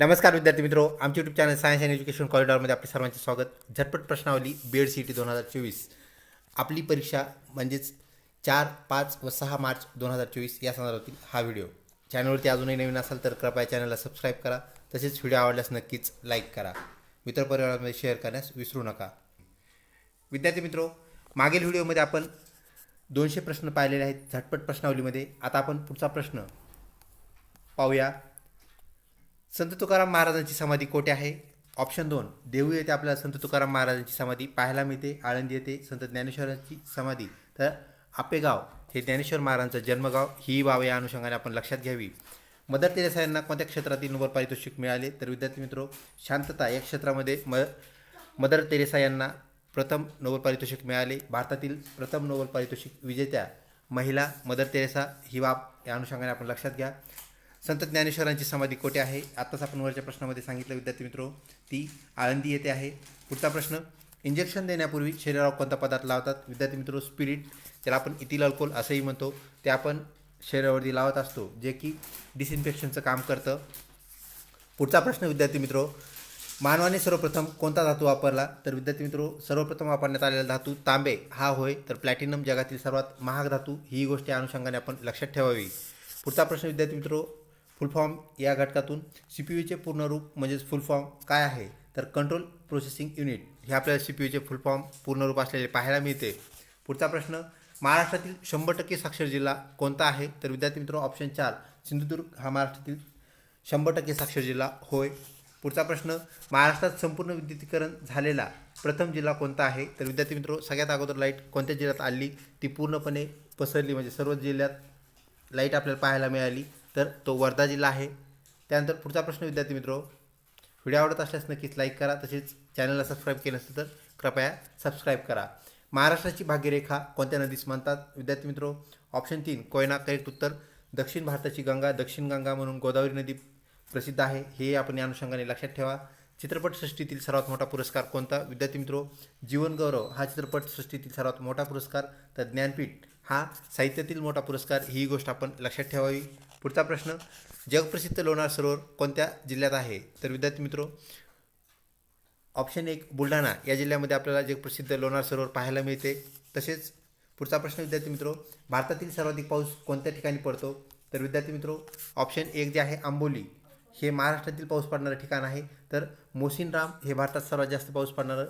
नमस्कार विद्यार्थी मित्रो आमचे YouTube channel science and education कॉरिडॉरमध्ये आपले सर्वांचे स्वागत. झटपट प्रश्नावली बी एड सी टी दोन हजार चोवीस. आपली परीक्षा म्हणजेच चार पाच व सहा मार्च दोन हजार चोवीस या संदर्भातील हा व्हिडिओ. चॅनलवरती अजूनही नवीन असाल तर कृपया चॅनलला सबस्क्राईब करा. तसेच व्हिडिओ आवडल्यास नक्कीच लाईक करा. मित्रपरिवारामध्ये शेअर करण्यास विसरू नका. विद्यार्थी मित्रो मागील व्हिडिओमध्ये आपण दोनशे प्रश्न पाहिलेले आहेत. झटपट प्रश्नावलीमध्ये. आता आपण पुढचा प्रश्न पाहूया. संत तुकाराम महाराजांची समाधी कोठे आहे? ऑप्शन दोन. देऊ येथे आपल्याला संत तुकाराम महाराजांची समाधी पाहायला मिळते. आळंदी येथे संत ज्ञानेश्वरांची समाधी. तर आपेगाव हे ज्ञानेश्वर महाराजांचं जन्मगाव. ही बाब या अनुषंगाने आपण लक्षात घ्यावी. मदर तेरेसा यांना कोणत्या क्षेत्रातील नोबल पारितोषिक मिळाले? तर विद्यार्थी मित्रो शांतता या क्षेत्रामध्ये म मदर तेरेसा यांना प्रथम नोबल पारितोषिक मिळाले. भारतातील प्रथम नोबल पारितोषिक विजेत्या महिला मदर तेरेसा ही बाब या अनुषंगाने आपण लक्षात घ्या. संत ज्ञानेश्वरांची समाधी कोठे आहे? आत्ताच आपण वरच्या प्रश्नामध्ये सांगितलं विद्यार्थी मित्रो ती आळंदी येथे आहे. पुढचा प्रश्न इंजेक्शन देण्यापूर्वी शरीरावर कोणता पदार्थ लावतात? विद्यार्थी मित्रो स्पिरिट त्याला आपण इथिल अल्कोहोल असंही म्हणतो ते आपण शरीरावरती लावत असतो जे की डिसइन्फेक्शनचं काम करतं. पुढचा प्रश्न विद्यार्थी मित्रो मानवाने सर्वप्रथम कोणता धातू वापरला? तर विद्यार्थी मित्रो सर्वप्रथम वापरण्यात आलेला धातू तांबे. हा होय तर प्लॅटिनम जगातील सर्वात महाग धातू ही गोष्ट या अनुषंगाने आपण लक्षात ठेवावी. पुढचा प्रश्न विद्यार्थी मित्रो फुल फॉर्म या घटकातून सी पी यूचे पूर्ण रूप म्हणजेच फुल फॉर्म काय आहे? तर कंट्रोल प्रोसेसिंग युनिट हे आपल्याला सी पी यूचे फुल फॉर्म पूर्ण रूप असलेले पाहायला मिळते. पुढचा प्रश्न महाराष्ट्रातील शंभर टक्के साक्षर जिल्हा कोणता आहे? तर विद्यार्थी मित्र ऑप्शन चार सिंधुदुर्ग हा महाराष्ट्रातील शंभर टक्के साक्षर जिल्हा होय. पुढचा प्रश्न महाराष्ट्रात संपूर्ण विद्युतीकरण झालेला प्रथम जिल्हा कोणता आहे? तर विद्यार्थी मित्र सगळ्यात अगोदर लाइट कोणत्या जिल्ह्यात आली? ती पूर्णपणे पसरली म्हणजे सर्व जिल्ह्यात लाइट आपल्याला पाहायला मिळाली. तर तो वर्धा जिल्हा आहे. त्यानंतर पुढचा प्रश्न विद्यार्थी मित्रो व्हिडिओ आवडत असल्यास नक्कीच लाईक करा. तसेच चॅनलला सबस्क्राईब केलं नसेल तर कृपया सबस्क्राईब करा. महाराष्ट्राची भाग्यरेखा कोणत्या नदीस म्हणतात? विद्यार्थी मित्रो ऑप्शन तीन कोयना करेक्ट उत्तर दक्षिण भारताची गंगा दक्षिण गंगा म्हणून गोदावरी नदी प्रसिद्ध आहे. हे आपण या अनुषंगाने लक्षात ठेवा. चित्रपटसृष्टीतील सर्वात मोठा पुरस्कार कोणता? विद्यार्थी मित्रो जीवनगौरव हा चित्रपटसृष्टीतील सर्वात मोठा पुरस्कार. तर ज्ञानपीठ हा साहित्यातील मोठा पुरस्कार. ही गोष्ट आपण लक्षात ठेवावी. पुढचा प्रश्न जगप्रसिद्ध लोणार सरोवर कोणत्या जिल्ह्यात आहे? तर विद्यार्थी मित्रो ऑप्शन एक बुलढाणा. या जिल्ह्यामध्ये आपल्याला जगप्रसिद्ध लोणार सरोवर पाहायला मिळते. तसेच पुढचा प्रश्न विद्यार्थी मित्रो भारतातील सर्वाधिक पाऊस कोणत्या ठिकाणी पडतो? तर विद्यार्थी मित्रो ऑप्शन एक जे आहे आंबोली. हे महाराष्ट्रातील पाऊस पडणारं ठिकाण आहे. तर मोसिनराम हे भारतात सर्वात जास्त पाऊस पडणारं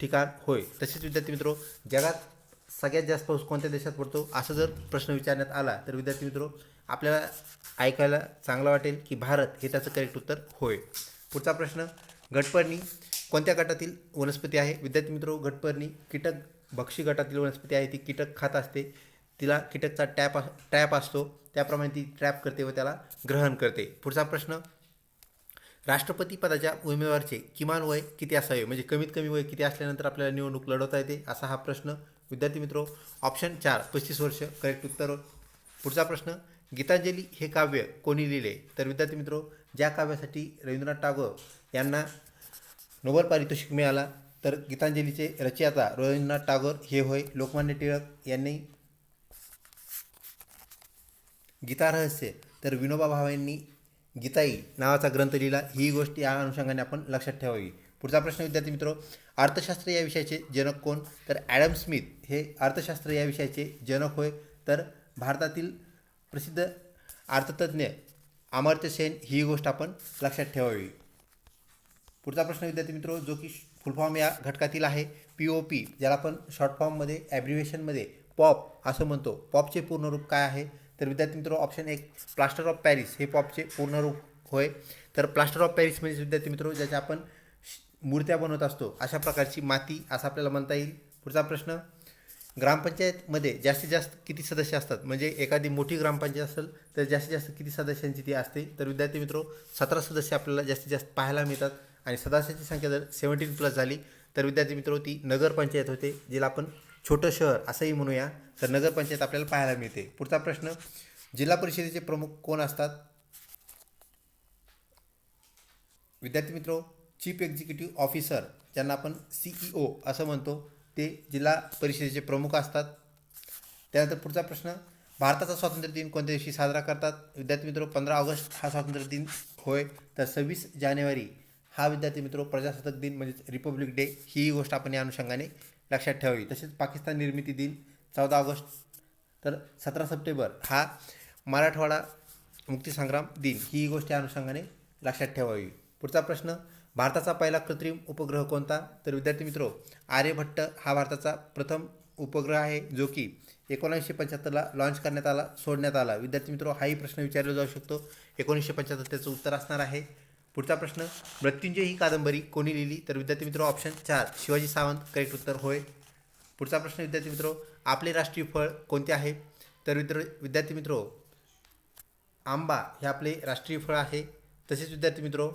ठिकाण होय. तसेच विद्यार्थी मित्रो जगात सगळ्यात जास्त पाऊस कोणत्या देशात पडतो? असा जर प्रश्न विचारण्यात आला तर विद्यार्थी मित्रो आपल्याला ऐकायला चांगलं वाटेल की भारत हे त्याचं करेक्ट उत्तर होय. पुढचा प्रश्न गटपर्णी कोणत्या गटातील वनस्पती आहे? विद्यार्थी मित्रो गटपर्णी कीटक भक्षी गटातील वनस्पती आहे ती कीटक खात असते तिला कीटकचा टॅप टॅप असतो त्याप्रमाणे ती ट्रॅप करते व त्याला ग्रहण करते. पुढचा प्रश्न राष्ट्रपती पदाच्या उमेदवारचे किमान वय किती असावे? म्हणजे कमीत कमी वय किती असल्यानंतर आपल्याला निवडणूक लढवता येते? असा हा प्रश्न विद्यार्थी मित्रो ऑप्शन चार पस्तीस वर्ष करेक्ट उत्तर. पुढचा प्रश्न गीतांजली हे काव्य कोणी लिहिले? तर विद्यार्थी मित्रो ज्या काव्यासाठी रवींद्रनाथ टागोर यांना नोबल पारितोषिक मिळाला तर गीतांजलीचे रचयिता रवींद्रनाथ टागोर हे होय. लोकमान्य टिळक यांनी गीता रहस्य तर विनोबा भावेंनी यांनी गीताई नावाचा ग्रंथ लिहिला. ही गोष्ट या अनुषंगाने आपण लक्षात ठेवावी. पुढचा प्रश्न विद्यार्थी मित्रो अर्थशास्त्र या विषयाचे जनक कोण? तर ॲडम स्मिथ हे अर्थशास्त्र या विषयाचे जनक होय. तर भारतातील प्रसिद्ध अर्थतज्ज्ञ अमर्त्य सेन ही गोष्ट आपण लक्षात ठेवावी. पुढचा प्रश्न विद्यार्थी मित्रो जो की फुलफॉर्म या घटकातील आहे पी ओ पी ज्याला आपण शॉर्ट फॉर्ममध्ये ॲब्रिवेशनमध्ये पॉप असं म्हणतो. पॉपचे पूर्ण रूप काय आहे? तर विद्यार्थी मित्रो ऑप्शन एक प्लास्टर ऑफ पॅरिस हे पॉपचे पूर्ण रूप होय. तर प्लास्टर ऑफ पॅरिस म्हणजे विद्यार्थी मित्रो ज्याच्या आपण मूर्त्या बनवत असतो. अशा प्रकारची माती असं आपल्याला म्हणता येईल. पुढचा प्रश्न ग्रामपंचायतमध्ये जास्तीत जास्त किती सदस्य असतात? म्हणजे एखादी मोठी ग्रामपंचायत असेल तर जास्तीत जास्त किती सदस्यांची ती असते? तर विद्यार्थी मित्रो सतरा सदस्य आपल्याला जास्तीत जास्त पाहायला मिळतात आणि सदस्याची संख्या जर सेवन्टीन प्लस झाली तर विद्यार्थी मित्रो ती नगरपंचायत होते जिला आपण छोटं शहर असंही म्हणूया तर नगरपंचायत आपल्याला पाहायला मिळते. पुढचा प्रश्न जिल्हा परिषदेचे प्रमुख कोण असतात? विद्यार्थी मित्रो चीफ एक्झिक्युटिव्ह ऑफिसर ज्यांना आपण सी ई ओ असं म्हणतो ते जिल्हा परिषदेचे प्रमुख असतात. त्यानंतर पुढचा प्रश्न भारताचा स्वातंत्र्य दिन कोणत्या दिवशी साजरा करतात? विद्यार्थी मित्रो पंधरा ऑगस्ट हा स्वातंत्र्य दिन होय. तर सव्वीस जानेवारी हा विद्यार्थी मित्र प्रजासत्ताक दिन म्हणजेच रिपब्लिक डे ही गोष्ट आपण या अनुषंगाने लक्षात ठेवावी. तसेच पाकिस्तान निर्मिती दिन चौदा ऑगस्ट. तर सतरा सप्टेंबर हा मराठवाडा मुक्तीसंग्राम दिन ही गोष्ट या अनुषंगाने लक्षात ठेवावी. पुढचा प्रश्न भारताचा पहिला कृत्रिम उपग्रह कोणता? तर विद्यार्थी मित्रो आर्यभट्ट हा भारताचा प्रथम उपग्रह आहे जो की एकोणीसशे पंच्याहत्तरला लॉन्च करण्यात आला सोडण्यात आला. विद्यार्थी मित्रो हाही प्रश्न विचारला जाऊ शकतो. एकोणीसशे पंच्याहत्तर त्याचं उत्तर असणार आहे. पुढचा प्रश्न मृत्युंजय ही कादंबरी कोणी लिहिली? तर विद्यार्थी मित्रो ऑप्शन चार शिवाजी सावंत. करेक्ट उत्तर होय. पुढचा प्रश्न विद्यार्थी मित्रो आपले राष्ट्रीय फळ कोणते आहे? तर विद्र विद्यार्थी मित्रो आंबा हे आपले राष्ट्रीय फळ आहे. तसेच विद्यार्थी मित्रो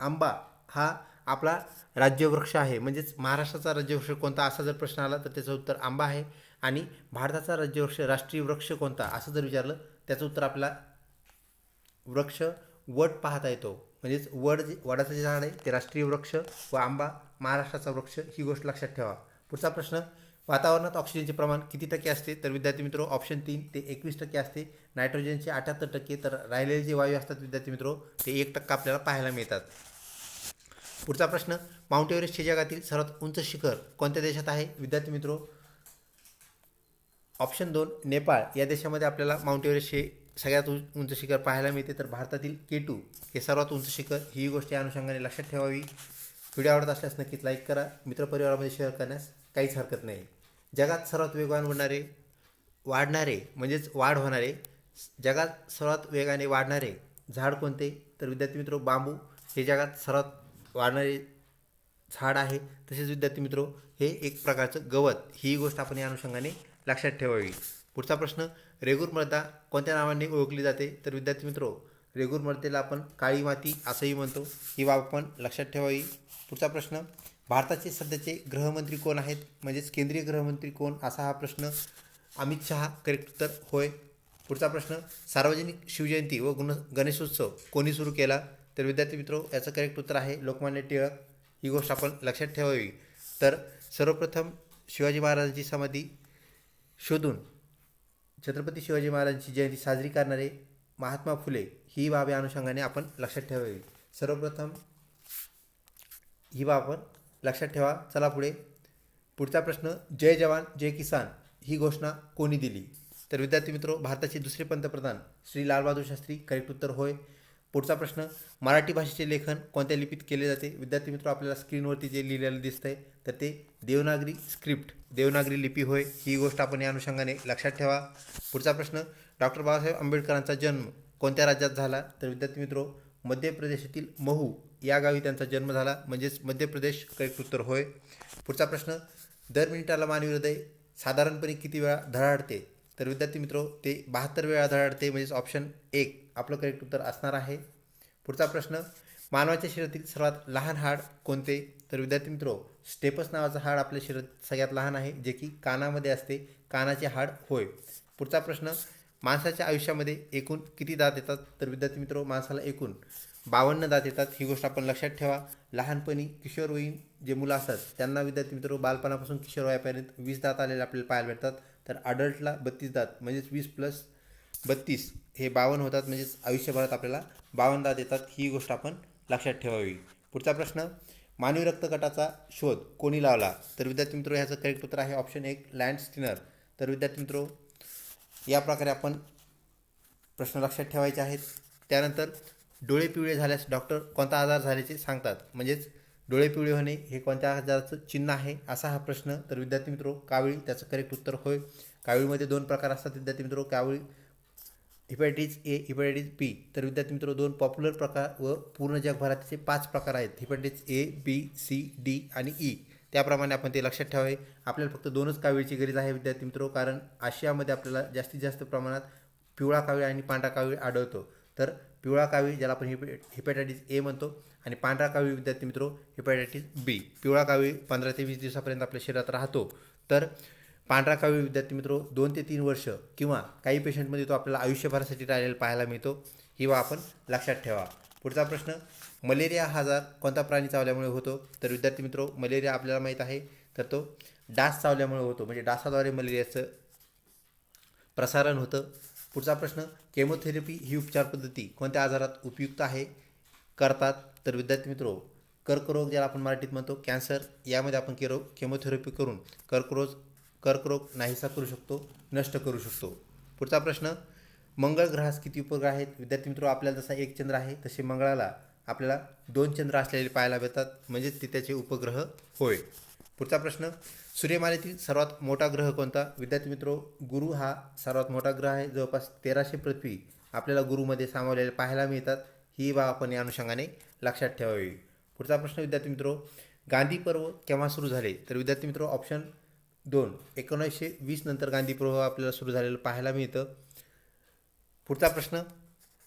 आंबा हा आपला राज्यवृक्ष आहे. म्हणजेच महाराष्ट्राचा राज्यवृक्ष कोणता असा जर प्रश्न आला तर त्याचं उत्तर आंबा आहे. आणि भारताचा राज्यवृक्ष राष्ट्रीय वृक्ष कोणता असं जर विचारलं त्याचं उत्तर आपला वृक्ष वड पाहता येतो. म्हणजेच वड जे वडाचं जे झाड आहे ते राष्ट्रीय वृक्ष व आंबा महाराष्ट्राचा वृक्ष ही गोष्ट लक्षात ठेवा. पुढचा प्रश्न वातावरणात ऑक्सिजनचे प्रमाण किती टक्के असते? तर विद्यार्थी मित्रो ऑप्शन तीन ते एकवीस टक्के असते. नायट्रोजनचे अठ्याहत्तर टक्के तर राहिलेले जे वायू असतात विद्यार्थी मित्रो ते एक टक्का आपल्याला पाहायला मिळतात. पुढचा प्रश्न माउंट एव्हरेस्ट हे जगातील सर्वात उंच शिखर कोणत्या देशात आहे? विद्यार्थी मित्रो ऑप्शन दोन नेपाळ. या देशामध्ये आपल्याला माउंट एव्हरेस्ट हे सगळ्यात उंच शिखर पाहायला मिळते. तर भारतातील के टू हे सर्वात उंच शिखर. ही गोष्ट या अनुषंगाने लक्षात ठेवावी. व्हिडिओ आवडत असल्यास नक्कीच लाईक करा. मित्रपरिवारामध्ये शेअर करण्यास काहीच हरकत नाही. जगात सर्वात वेगवान होणारे वाढणारे म्हणजेच वाढ होणारे जगात सर्वात वेगाने वाढणारे झाड कोणते? तर विद्यार्थी मित्रो बांबू हे जगात सर्वात वाढणारे झाड आहे. तसेच विद्यार्थी मित्रो हे एक प्रकारचं गवत ही गोष्ट आपण या अनुषंगाने लक्षात ठेवावी. पुढचा प्रश्न रेगूर मृदा कोणत्या नावाने ओळखली जाते? तर विद्यार्थी मित्रो रेगूर मृदेला आपण काळी माती असंही म्हणतो. ही बाब आपण लक्षात ठेवावी. पुढचा प्रश्न भारताचे सध्याचे गृहमंत्री कोण आहेत? म्हणजेच केंद्रीय गृहमंत्री कोण? असा हा प्रश्न अमित शहा करेक्ट उत्तर होय. पुढचा प्रश्न सार्वजनिक शिवजयंती व गुण गणेशोत्सव कोणी सुरू केला? तर विद्यार्थी मित्रो याचं करेक्ट उत्तर आहे लोकमान्य टिळक. ही गोष्ट आपण लक्षात ठेवावी. तर सर्वप्रथम शिवाजी महाराजांची समाधी शोधून छत्रपती शिवाजी महाराजांची जयंती साजरी करणारे महात्मा फुले ही बाब या अनुषंगाने आपण लक्षात ठेवावी. सर्वप्रथम ही बाब आपण लक्षात ठेवा. चला पुढे. पुढचा प्रश्न जय जवान जय किसान ही घोषणा कोणी दिली? तर विद्यार्थी मित्रो भारताचे दुसरे पंतप्रधान श्री लालबहादूर शास्त्री करेक्ट उत्तर होय. पुढचा प्रश्न मराठी भाषेचे लेखन कोणत्या लिपीत केले जाते? विद्यार्थी मित्र आपल्याला स्क्रीनवरती जे लिहिलेलं दिसतंय तर ते देवनागरी स्क्रिप्ट देवनागरी लिपी होय ही गोष्ट आपण या अनुषंगाने लक्षात ठेवा. पुढचा प्रश्न डॉक्टर बाबासाहेब आंबेडकरांचा जन्म कोणत्या राज्यात झाला? तर विद्यार्थी मित्रो मध्य प्रदेशातील महू या गावी त्यांचा जन्म झाला म्हणजेच मध्य प्रदेश करेक्ट उत्तर होय. पुढचा प्रश्न दर मिनिटाला मानवी हृदय साधारणपणे किती वेळा धडाडते? तर विद्यार्थी मित्रो ते बहात्तर वेळा आढळते म्हणजेच ऑप्शन एक आपलं करेक्ट उत्तर असणार आहे. पुढचा प्रश्न मानवाच्या शरीरातील सर्वात लहान हाड कोणते? तर विद्यार्थी मित्रो स्टेपस नावाचं हाड आपल्या शरीरात सगळ्यात लहान आहे जे की कानामध्ये असते. कानाचे हाड होय. पुढचा प्रश्न माणसाच्या आयुष्यामध्ये एकूण किती दात येतात? तर विद्यार्थी मित्रो माणसाला एकूण बावन्न दात येतात. ही गोष्ट आपण लक्षात ठेवा. लहानपणी किशोरवयीन जे मुलं असतात त्यांना विद्यार्थी मित्र बालपणापासून किशोर वयापर्यंत वीस दात आलेले आपल्याला पाहायला भेटतात. तर अडल्टला बत्तीस दात म्हणजेच वीस प्लस बत्तीस हे बावन्न होतात म्हणजेच आयुष्यभरात आपल्याला बावन्न दात येतात ही गोष्ट आपण लक्षात ठेवावी. पुढचा प्रश्न मानवी रक्तगटाचा शोध कोणी लावला? तर विद्यार्थी मित्र ह्याचं करेक्ट उत्तर आहे ऑप्शन एक लँड स्टिनर तर विद्यार्थी मित्रो या प्रकारे आपण प्रश्न लक्षात ठेवायचे आहेत. त्यानंतर डोळे पिवळे झाल्यास डॉक्टर कोणता आजार झाल्याचे सांगतात? म्हणजेच डोळे पिवळे होणे हे कोणत्या आजाराचं चिन्ह आहे? असा हा प्रश्न. तर विद्यार्थी मित्रो कावळी त्याचं करेक्ट उत्तर होय. कावळीमध्ये दोन प्रकार असतात विद्यार्थी मित्रो. कावळी हिपॅटायटिस ए हिपॅटायटिस बी तर विद्यार्थी मित्र दोन पॉप्युलर प्रकार व पूर्ण जगभरातचे पाच प्रकार आहेत. Hepatitis A B C D आणि ई त्याप्रमाणे आपण ते लक्षात ठेवावे आपल्याला फक्त दोनच कावीळची गरज आहे विद्यार्थी मित्रो कारण आशियामध्ये आपल्याला जास्तीत जास्त प्रमाणात पिवळा कावीळ आणि पांढरा कावीळ आढळतो. तर पिवळा कावी ज्याला आपण हिपे हिपॅटायटिस ए म्हणतो आणि पांढरा कावी विद्यार्थी मित्रो हिपॅटायटिस बी पिवळा कावी पंधरा ते वीस दिवसापर्यंत आपल्या शरीरात राहतो. तर पांढरा कावी विद्यार्थी मित्रो दोन ते तीन वर्ष किंवा काही पेशंटमध्ये तो आपल्याला आयुष्यभरासाठी राहिलेला पाहायला मिळतो. ही वा आपण लक्षात ठेवा. पुढचा प्रश्न मलेरिया हा आजार कोणता प्राणी चावल्यामुळे होतो? तर विद्यार्थी मित्रो मलेरिया आपल्याला माहीत आहे तर तो डास चावल्यामुळे होतो. म्हणजे डासाद्वारे मलेरियाचं प्रसारण होतं. पुढचा प्रश्न केमोथेरपी ही उपचार पद्धती कोणत्या आजारात उपयुक्त आहे? करतात. तर विद्यार्थी मित्रो कर्करोग ज्याला आपण मराठीत म्हणतो कॅन्सर यामध्ये आपण केरो केमोथेरपी करून कर्करोग कर्करोग नाहीसा करू शकतो नष्ट करू शकतो. पुढचा प्रश्न मंगळ ग्रहास किती उपग्रह आहेत? विद्यार्थी मित्रो आपल्याला जसा एक चंद्र आहे तसे मंगळाला आपल्याला दोन चंद्र असलेले पाहायला मिळतात म्हणजेच ते त्याचे उपग्रह होय. पुढचा प्रश्न सूर्यमालेतील सर्वात मोठा ग्रह कोणता? विद्यार्थी मित्रो गुरु हा सर्वात मोठा ग्रह आहे. जवळपास तेराशे पृथ्वी आपल्याला गुरुमध्ये सामावलेले पाहायला मिळतात. ही बाब आपण या अनुषंगाने लक्षात ठेवावी. पुढचा प्रश्न विद्यार्थी मित्रो गांधी पर्व केव्हा सुरू झाले? तर विद्यार्थी मित्रो ऑप्शन दोन एकोणीसशे वीस नंतर गांधी पर्व आपल्याला सुरू झालेलं पाहायला मिळतं. पुढचा प्रश्न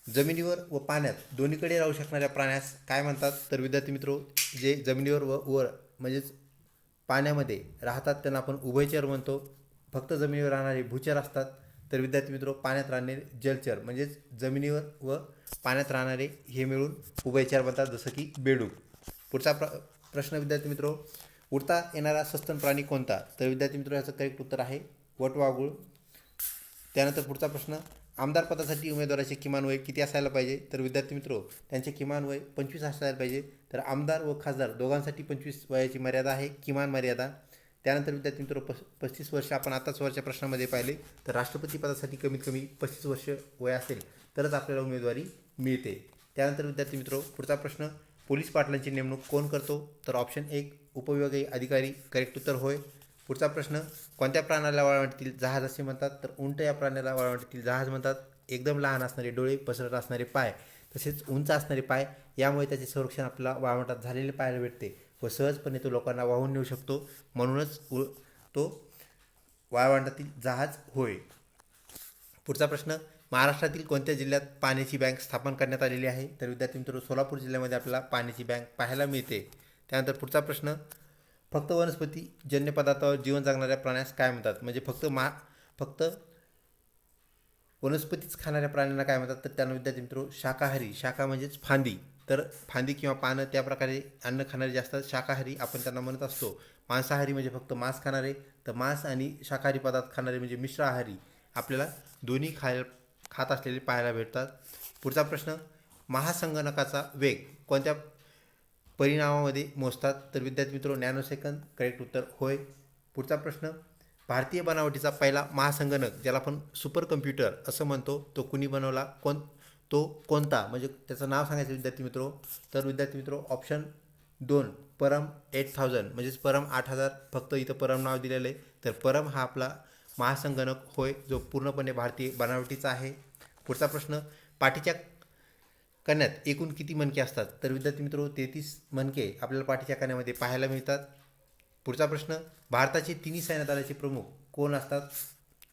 जमिनीवर व पाण्यात दोन्हीकडे राहू शकणाऱ्या प्राण्यास काय म्हणतात? तर विद्यार्थी मित्रो जे जमिनीवर व वर म्हणजेच पाण्यामध्ये राहतात त्यांना आपण उभयचर म्हणतो. फक्त जमिनीवर राहणारे भूचर असतात. तर विद्यार्थी मित्रो पाण्यात राहणारे जलचर म्हणजेच जमिनीवर व पाण्यात राहणारे हे मिळून उभयचर बनतात जसं की बेडूक. पुढचा प्र प्रश्न विद्यार्थी मित्रो उडता येणारा सस्तन प्राणी कोणता? तर विद्यार्थी मित्रो याचं करेक्ट उत्तर आहे वटवागुळ त्यानंतर पुढचा प्रश्न आमदार पदासाठी उमेदवाराचे किमान वय किती असायला पाहिजे? तर विद्यार्थी मित्रो त्यांचे किमान वय पंचवीस असायला पाहिजे. तर आमदार व खासदार दोघांसाठी पंचवीस वयाची मर्यादा आहे किमान मर्यादा. त्यानंतर विद्यार्थी मित्रो पस पस्तीस वर्ष आपण आताच वरच्या प्रश्नामध्ये पाहिले. तर राष्ट्रपती पदासाठी कमीत कमी पस्तीस वर्ष वय असेल तरच आपल्याला उमेदवारी मिळते. त्यानंतर विद्यार्थी मित्रो पुढचा प्रश्न पोलीस पाटलांची नेमणूक कोण करतो? तर ऑप्शन एक उपविभागीय अधिकारी. करेक्ट उत्तर होय. पुढचा प्रश्न कोणत्या प्राण्याला वाळवंटीतील जहाज असे म्हणतात? तर उंट या प्राण्याला वाळवंटीतील जहाज म्हणतात. एकदम लहान असणारे डोळे पसरत असणारे पाय तसेच उंच असणारे पाय यामुळे त्याचे संरक्षण आपल्याला वाळवंटात झालेले पाहायला भेटते व सहजपणे तो लोकांना वाहून नेऊ शकतो. म्हणूनच उ तो वाळवंटातील जहाज होय. पुढचा प्रश्न महाराष्ट्रातील कोणत्या जिल्ह्यात पाण्याची बँक स्थापन करण्यात आलेली आहे? तर विद्यार्थी मित्र सोलापूर जिल्ह्यामध्ये आपल्याला पाण्याची बँक पाहायला मिळते. त्यानंतर पुढचा प्रश्न फक्त वनस्पती जन्य पदार्थावर जीवन जगणाऱ्या प्राण्यास काय म्हणतात? म्हणजे फक्त मा फक्त वनस्पतीच खाणाऱ्या प्राण्यांना काय म्हणतात? तर त्यांना विद्यार्थी मित्र शाकाहारी. शाखा म्हणजेच फांदी. तर फांदी किंवा पानं त्या प्रकारे अन्न खाणारे जे असतात शाकाहारी आपण त्यांना म्हणत असतो. मांसाहारी म्हणजे फक्त मांस खाणारे. तर मांस आणि शाकाहारी पदार्थ खाणारे म्हणजे मिश्र आहारी. आपल्याला दोन्ही खाय खात असलेले पाहायला भेटतात. पुढचा प्रश्न महासंगणकाचा वेग कोणत्या परिणामामध्ये मोजतात. तर विद्यार्थी मित्र नॅनोसेकंद करेक्ट उत्तर होय. पुढचा प्रश्न भारतीय बनावटीचा पहिला महासंगणक ज्याला आपण सुपर कम्प्युटर असं म्हणतो तो कुणी बनवला? कोण तो कोणता? म्हणजे त्याचं नाव सांगायचं विद्यार्थी मित्रो. तर विद्यार्थी मित्रो ऑप्शन दोन परम एट थाउजंड म्हणजेच परम आठ हजार. फक्त इथं परम नाव दिलेलं आहे. तर परम हा आपला महासंगणक होय जो पूर्णपणे भारतीय बनावटीचा आहे. पुढचा प्रश्न पाठीच्या कण्यात एकूण किती मणके असतात? तर विद्यार्थी मित्रो तेहतीस मणके आपल्याला पाठीच्या कण्यामध्ये पाहायला मिळतात. पुढचा प्रश्न भारताचे तिन्ही सैन्य दलाचे प्रमुख कोण असतात?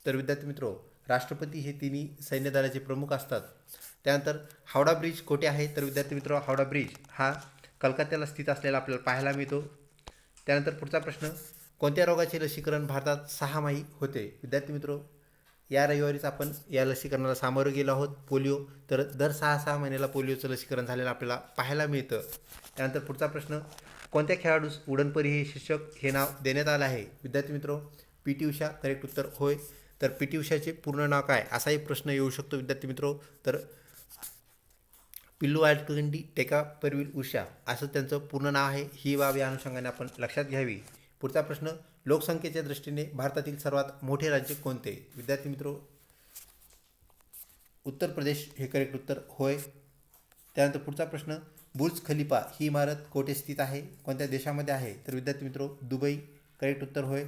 तर विद्यार्थी मित्रो राष्ट्रपती हे तिन्ही सैन्य दलाचे प्रमुख असतात. त्यानंतर हावडा ब्रिज कोठे आहे? तर विद्यार्थी मित्रो हावडा ब्रिज हा कलकत्त्याला स्थित असलेला आपल्याला पाहायला मिळतो. त्यानंतर पुढचा प्रश्न कोणत्या रोगाचे लसीकरण भारतात सहामाही होते? विद्यार्थी मित्रो या रविवारीच आपण या लसीकरणाला सामोरं गेलो आहोत. पोलिओ. तर दर सहा सहा महिन्याला पोलिओचं लसीकरण झालेलं आपल्याला पाहायला मिळतं. त्यानंतर पुढचा प्रश्न कोणत्या खेळाडूस उडनपरी हे शीर्षक हे नाव देण्यात आलं आहे? विद्यार्थी मित्रो पी टी उषा करेक्ट उत्तर होय. तर पी टी उषाचे पूर्ण नाव काय? असाही प्रश्न येऊ शकतो विद्यार्थी मित्रो. तर पिल्लू आटकंडी टेका परवील उषा असं त्यांचं पूर्ण नाव आहे. ही बाब या अनुषंगाने आपण लक्षात घ्यावी. पुढचा प्रश्न लोकसंख्येच्या दृष्टीने भारतातील सर्वात मोठे राज्य कोणते? विद्यार्थी मित्रो उत्तर प्रदेश हे करेक्ट उत्तर होय. त्यानंतर पुढचा प्रश्न बुर्ज खलिफा ही इमारत कोठे स्थित आहे? कोणत्या देशामध्ये आहे? तर विद्यार्थी मित्रो दुबई करेक्ट उत्तर होय.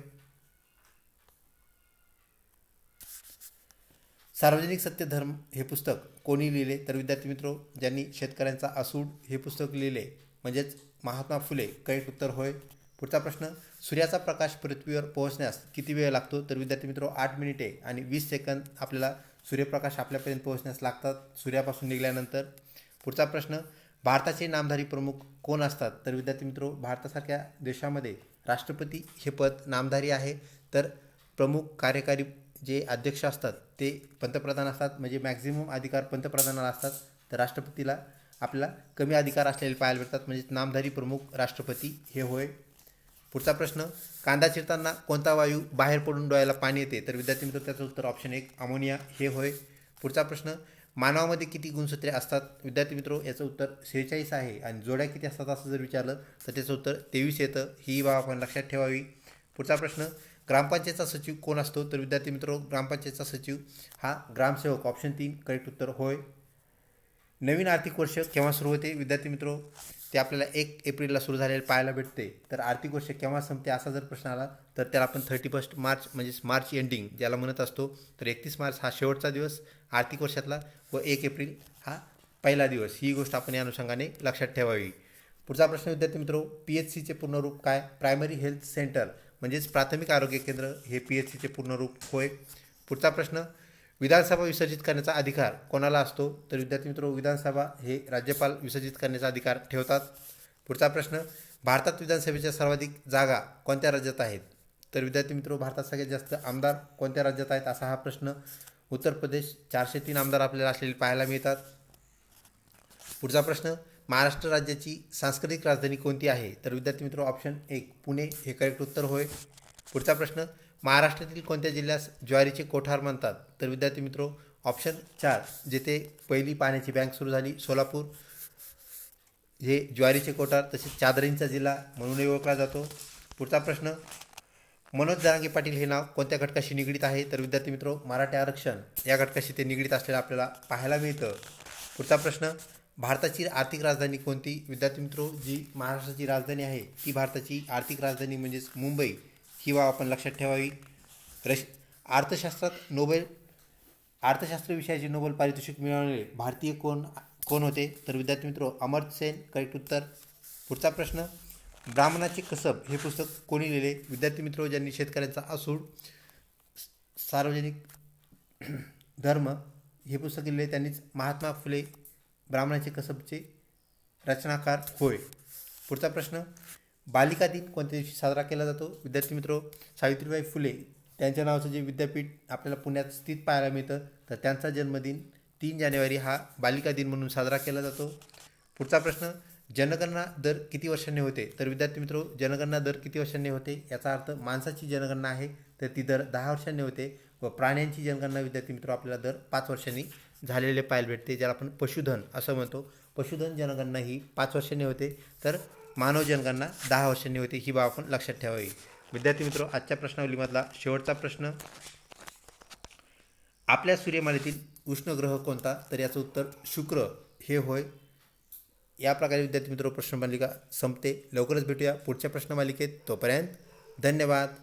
सार्वजनिक सत्य धर्म हे पुस्तक कोणी लिहिले? तर विद्यार्थी मित्रो ज्यांनी शेतकऱ्यांचा आसूड हे पुस्तक लिहिले म्हणजेच महात्मा फुले करेक्ट उत्तर होय. पुढचा प्रश्न सूर्याचा प्रकाश पृथ्वीवर पोहोचण्यास किती वेळ लागतो? तर विद्यार्थी मित्र आठ मिनिटे आणि वीस सेकंद आपल्याला सूर्यप्रकाश आपल्यापर्यंत पोहोचण्यास लागतात. सूर्यापासून निघाल्यानंतर पुढचा प्रश्न भारताचे नामधारी प्रमुख कोण असतात? तर विद्यार्थी मित्रो भारतासारख्या देशामध्ये राष्ट्रपती हे पद नामधारी आहे. तर प्रमुख कार्यकारी जे अध्यक्ष असतात ते पंतप्रधान असतात. म्हणजे मॅक्झिमम अधिकार पंतप्रधानाला असतात. तर राष्ट्रपतीला आपल्याला कमी अधिकार असलेले पाहायला भेटतात. म्हणजे नामधारी प्रमुख राष्ट्रपती हे होय. पुढचा प्रश्न कांदा चिरताना कोणता वायू बाहेर पडून डोळ्याला पाणी येते? तर विद्यार्थी मित्र त्याचं उत्तर ऑप्शन एक अमोनिया हे होय. पुढचा प्रश्न मानवामध्ये किती गुणसूत्रे असतात? विद्यार्थी मित्रो याचं उत्तर सेहेचाळीस आहे आणि जोड्या किती असतात असं जर विचारलं तर त्याचं उत्तर तेवीस येतं. ही बाब आपण लक्षात ठेवावी. पुढचा प्रश्न ग्रामपंचायतचा सचिव कोण असतो? तर विद्यार्थी मित्रो ग्रामपंचायतचा सचिव हा ग्रामसेवक. ऑप्शन तीन करेक्ट उत्तर होय. नवीन आर्थिक वर्ष केव्हा सुरू होते? विद्यार्थी मित्रो ते आपल्याला एक एप्रिलला सुरू झालेले पाहायला भेटते. तर आर्थिक वर्ष केव्हा संपते असा जर प्रश्न आला तर त्याला आपण थर्टी फर्स्ट मार्च म्हणजेच मार्च एंडिंग ज्याला म्हणत असतो. तर एकतीस मार्च हा शेवटचा दिवस आर्थिक वर्षातला व एक एप्रिल हा पहिला दिवस. ही गोष्ट आपण या अनुषंगाने लक्षात ठेवावी. पुढचा प्रश्न विद्यार्थी मित्रो पी एच सीचे पूर्ण रूप काय? प्रायमरी हेल्थ सेंटर म्हणजेच प्राथमिक आरोग्य केंद्र हे पी एच सीचे पूर्ण रूप होय. पुढचा प्रश्न विधानसभा विसर्जित करण्याचा अधिकार कोणाला असतो? तर विद्यार्थी मित्र विधानसभा हे राज्यपाल विसर्जित करण्याचा अधिकार ठेवतात. पुढचा प्रश्न भारतात विधानसभेच्या सर्वाधिक जागा कोणत्या राज्यात आहेत? तर विद्यार्थी मित्रो भारतात सगळ्यात जास्त आमदार कोणत्या राज्यात आहेत असा हा प्रश्न उत्तर प्रदेश चारशे तीन आमदार आपल्याला असलेले पाहायला मिळतात. पुढचा प्रश्न महाराष्ट्र राज्याची सांस्कृतिक राजधानी कोणती आहे? तर विद्यार्थी मित्र ऑप्शन एक पुणे. हे करेक्ट उत्तर होय. पुढचा प्रश्न महाराष्ट्रातील कोणत्या जिल्ह्यास ज्वारीचे कोठार म्हणतात? तर विद्यार्थी मित्रो ऑप्शन चार जेथे पहिली पाण्याची बँक सुरू झाली सोलापूर. हे ज्वारीचे कोठार तसेच चादरींचा जिल्हा म्हणूनही ओळखला जातो. पुढचा प्रश्न मनोज जरांगे पाटील हे नाव कोणत्या घटकाशी निगडीत आहे? तर विद्यार्थी मित्रो मराठी आरक्षण या घटकाशी ते निगडीत असलेलं आपल्याला पाहायला मिळतं. पुढचा प्रश्न भारताची आर्थिक राजधानी कोणती? विद्यार्थी मित्रो जी महाराष्ट्राची राजधानी आहे ती भारताची आर्थिक राजधानी म्हणजेच मुंबई. ही बाब आपण लक्षात ठेवावी. रश अर्थशास्त्रात नोबेल अर्थशास्त्र विषयाचे नोबेल पारितोषिक मिळवलेले भारतीय कोण कोण होते? तर विद्यार्थी मित्र अमर्त्य सेन करेक्ट उत्तर. पुढचा प्रश्न ब्राह्मणाचे कसब हे पुस्तक कोणी लिहिले? विद्यार्थी मित्र ज्यांनी शेतकऱ्यांचा असूड सार्वजनिक धर्म हे पुस्तक लिहिले त्यांनीच महात्मा फुले ब्राह्मणाचे कसबचे रचनाकार होय. पुढचा प्रश्न बालिका दिन कोणत्या दिवशी साजरा केला जातो? विद्यार्थी मित्र सावित्रीबाई फुले त्यांच्या नावाचं जे विद्यापीठ आपल्याला पुण्यात स्थित पाहायला मिळतं तर त्यांचा जन्मदिन तीन जानेवारी हा बालिका दिन म्हणून साजरा केला जातो. पुढचा प्रश्न जनगणना दर किती वर्षांनी होते? तर विद्यार्थी मित्रो जनगणना दर किती वर्षांनी होते? याचा अर्थ माणसाची जनगणना आहे तर ती दर दहा वर्षांनी होते व प्राण्यांची जनगणना विद्यार्थी मित्रो आपल्याला दर पाच वर्षांनी झालेले पाहायला भेटते ज्याला आपण पशुधन असं म्हणतो. पशुधन जनगणना ही पाच वर्षांनी होते. तर मानव जनगणना दहा वर्षांनी होते ही बाब आपण लक्षात ठेवावी. विद्यार्थी मित्र आजच्या प्रश्नावलीमधला शेवटचा प्रश्न आपल्या सूर्यमालेतील उष्ण ग्रह कोणता? तर याचं उत्तर शुक्र हे होय. या प्रकारे विद्यार्थी मित्र प्रश्नमालिका संपते. लवकरच भेटूया पुढच्या प्रश्नमालिकेत तोपर्यंत धन्यवाद.